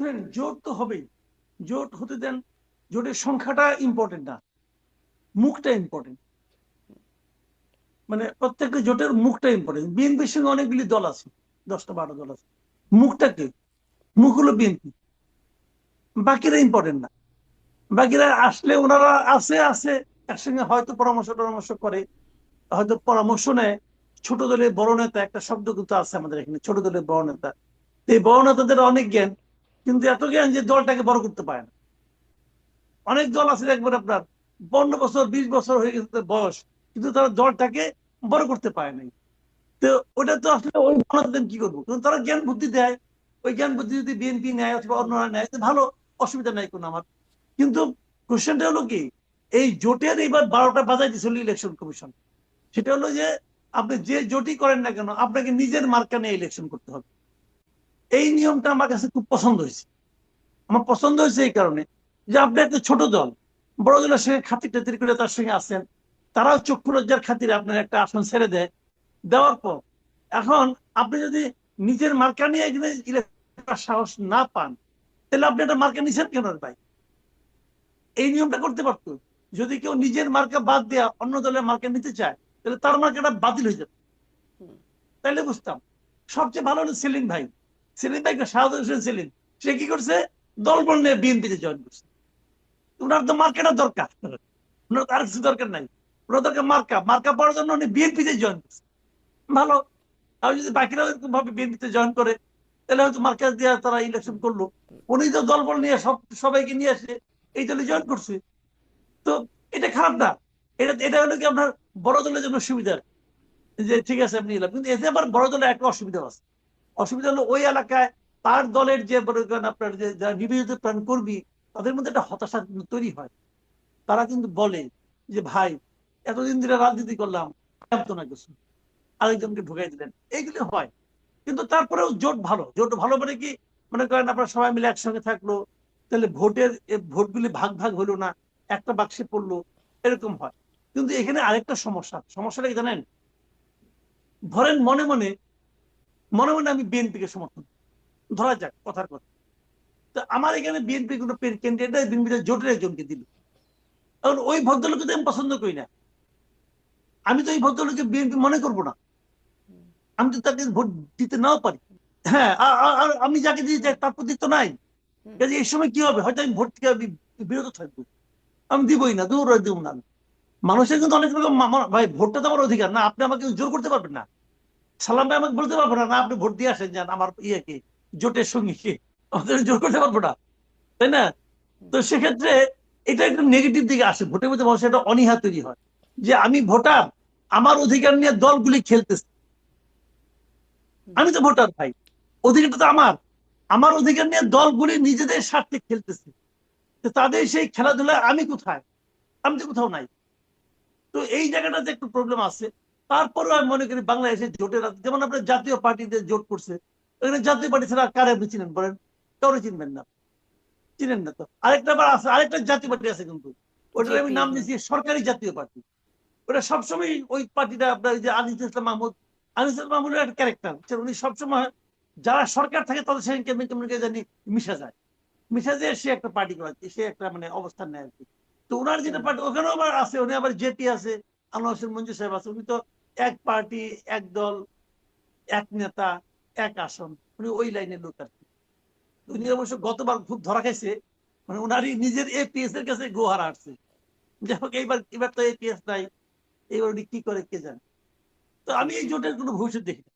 শুনেন জোট তো হবেই। জোট হতে দেন, জোটের সংখ্যাটা ইম্পর্টেন্ট না। মুখটা ইম্পর্টেন্ট মানে প্রত্যেকটা জোটের মুখটা ইম্পর্টেন্ট বিএনপির সঙ্গে অনেকগুলি দল আছে, দশটা বারো দল আছে। মুখটা কে? মুখ হলো বিএনপি বাকিরা ইম্পর্টেন্ট না। বাকিরা আসলে ওনারা আছে আছে, একসঙ্গে হয়তো পরামর্শ টরামর্শ করে, হয়তো পরামর্শ নেয়। ছোট দলের বড় নেতা, একটা শব্দ কিন্তু আছে আমাদের এখানে, ছোট দলের বড় নেতা। এই বড় নেতাদের অনেক জ্ঞান। কিন্তু এত জ্ঞান যে দলটাকে বড় করতে পারে না। অনেক দল আছে একবার আপনার পনেরো বছর, বিশ বছর হয়ে গেছে বয়স, কিন্তু তারা দলটাকে বড় করতে পারে নাই। তো ওটা তো আসলে ওই বড়দের কি করব? কিন্তু তারা জ্ঞান বুদ্ধি দেয়। ওই জ্ঞান বুদ্ধি যদি বিএনপি নেয় অথবা অন্যরা নেয় ভালো, অসুবিধা নাই কোনো আমার। কিন্তু কোশ্চেনটা হলো কি, এই জোটের এইবার বারোটা বাজাই দিছিল ইলেকশন কমিশন সেটা হলো যে আপনি যে জোটই করেন না কেন, আপনাকে নিজের মার্কা নিয়ে ইলেকশন করতে হবে। এই নিয়মটা আমার কাছে খুব পছন্দ হয়েছে। আমার পছন্দ হয়েছে এই কারণে যে আপনি একটা ছোট দল বড় দলের সঙ্গে খাতির টাতির করে তার সঙ্গে আসেন তারাও চক্ষু লজ্জার খাতিরে আপনার একটা আসন ছেড়ে দেয়। দেওয়ার পর এখন আপনি যদি নিজের মার্কা নিয়ে সাহস না পান তাহলে আপনি একটা মার্কা নিছেন কেন ভাই? এই নিয়মটা করতে পারতো? যদি কেউ নিজের মার্কা বাদ দেয়া অন্য দলের মার্কা নিতে চায় তাহলে তার মার্কাটা বাতিল হয়ে যাবে। তাইলে বুঝতাম। সবচেয়ে ভালো হলো সেলিম ভাই। সেলিম ভাই শাহাদ হোসেন সেলিম। সে কি করছে? দল বল নিয়ে বিএনপিতে জয়েন করছে। ওনার তো মার্কাটা দরকার। ওনার তো আর কিছু দরকার নাই। ওনার দরকার মার্কা মার্কা পাওয়ার জন্য উনি বিএনপিতে জয়েন করছে। ভালো। আর যদি বাকিরা এরকম ভাবে বিএনপিতে জয়েন করে, তাহলে হয়তো মার্কাজ দিয়ে তারা ইলেকশন করল। উনি তো দল বল নিয়ে সব, সবাইকে নিয়ে আসে এই দলে জয়েন করছে। তো এটা খারাপ না। এটা এটা হলো কি আপনার বড় দলের জন্য সুবিধা। যে ঠিক আছে, আপনি এলাম। কিন্তু এতে আবার বড় দলের একটা অসুবিধা আছে। অসুবিধা হলো ওই এলাকায় তার দলের যে আপনার যে যারা নিবেদিত প্রাণ কর্মী তাদের মধ্যে একটা হতাশা তৈরি হয়। তারা কিন্তু বলে যে, ভাই, এতদিন ধরে রাজনীতি করলাম না কিছু। আরেকজনকে ঢুকাই দিলেন। এইগুলি হয়। কিন্তু তারপরেও জোট ভালো। জোট ভালো মানে কি? মনে করেন আপনারা সবাই মিলে একসঙ্গে থাকল, তাহলে ভোটের ভোটগুলি ভাগ ভাগ হলো না, একটা বাক্সে পড়ল, এরকম হয়। কিন্তু এখানে আরেকটা সমস্যা। সমস্যাটা কি জানেন? ধরেন মনে মনে মনে মনে আমি বিএনপিকে সমর্থন ধরা যাক কথার কথা। তো আমার এখানে বিএনপি কোনো ক্যান্ডিডেট বিএনপি জোটের একজনকে দিল। এখন ওই ভদ্রলোককে তো আমি পছন্দ করি না। আমি তো এই ভদ্রলোককে বিএনপি মনে করব না। আমি তো তাকে ভোট দিতে নাও পারি। হ্যাঁ আর আমি যাকে দিয়ে যাই তার প্রতি তো নাই। কাজে এই সময় কি হবে? হয়তো আমি ভোট থেকে আমি বিরত থাকব। আমি দিবই না দূর দিব না মানুষের কিন্তু অনেক রকম ভাই ভোটটা তো আমার অধিকার না। আপনি আমাকে জোর করতে পারবেন না। সালাম ভাই, আমাকে বলতে পারব না। আপনি ভোট দিয়ে আসেন, যান। আমার ইয়েকে জোটের সঙ্গীকে আমাদের জোর করতে পারব না। তাই না? তো সেক্ষেত্রে এটা একটু নেগেটিভ দিকে আসে। ভোটের মধ্যে মানুষের একটা অনীহা তৈরি হয়। যে আমি ভোটার, আমার অধিকার নিয়ে দলগুলি খেলতেছে। আমি তো ভোটার ভাই। অধিকারটা তো আমার। আমার অধিকার নিয়ে দলগুলি নিজেদের স্বার্থে খেলতেছে। তো তাদের সেই খেলাধুলায় আমি কোথায়? আমি তো কোথাও নাই। তো এই জায়গাটাতে একটু প্রবলেম আছে। তারপরেও আমি মনে করি বাংলাদেশে জোটের যেমন আপনার জাতীয় পার্টিতে জোট করছে এখানে জাতীয় পার্টি ছাড়া কারে আপনি চিনেন? বলেন কাউরে চিনবেন না। চিনেন না তো। আরেকটা আবার আছে আরেকটা জাতীয় পার্টি আছে কিন্তু। ওটার আমি নাম দিয়েছি সরকারি জাতীয় পার্টি। ওটা সবসময় ওই পার্টিটা আপনার যে আনিস ইসলাম মাহমুদ আনিস ইসলাম মাহমুদের একটা ক্যারেক্টার। উনি সবসময় যারা সরকার থাকে তাদের সঙ্গে কেমন কেমন জানি মিশা যায়। মিশা যায় সে একটা পার্টি করে সে একটা মানে অবস্থান নেয় আর কি। তো ওনার যেটা পার্টি ওখানেও আবার আছে উনি আবার জেপি আছে আনোয়ার হোসেন মঞ্জু সাহেব আছে। উনি তো এক পার্টি, এক দল, এক নেতা, এক আসন। উনি ওই লাইনের লোক আর কি। উনি অবশ্য গতবার খুব ধরা খাইছে। মানে ওনারই নিজের এপিএস এর কাছে গোহারা আসছে। যাই হোক, এইবার, এবার তো এপিএস নাই। এইবার উনি কি করে কে জানে। তো আমি এই জোটের কোনো ভবিষ্যৎ দেখি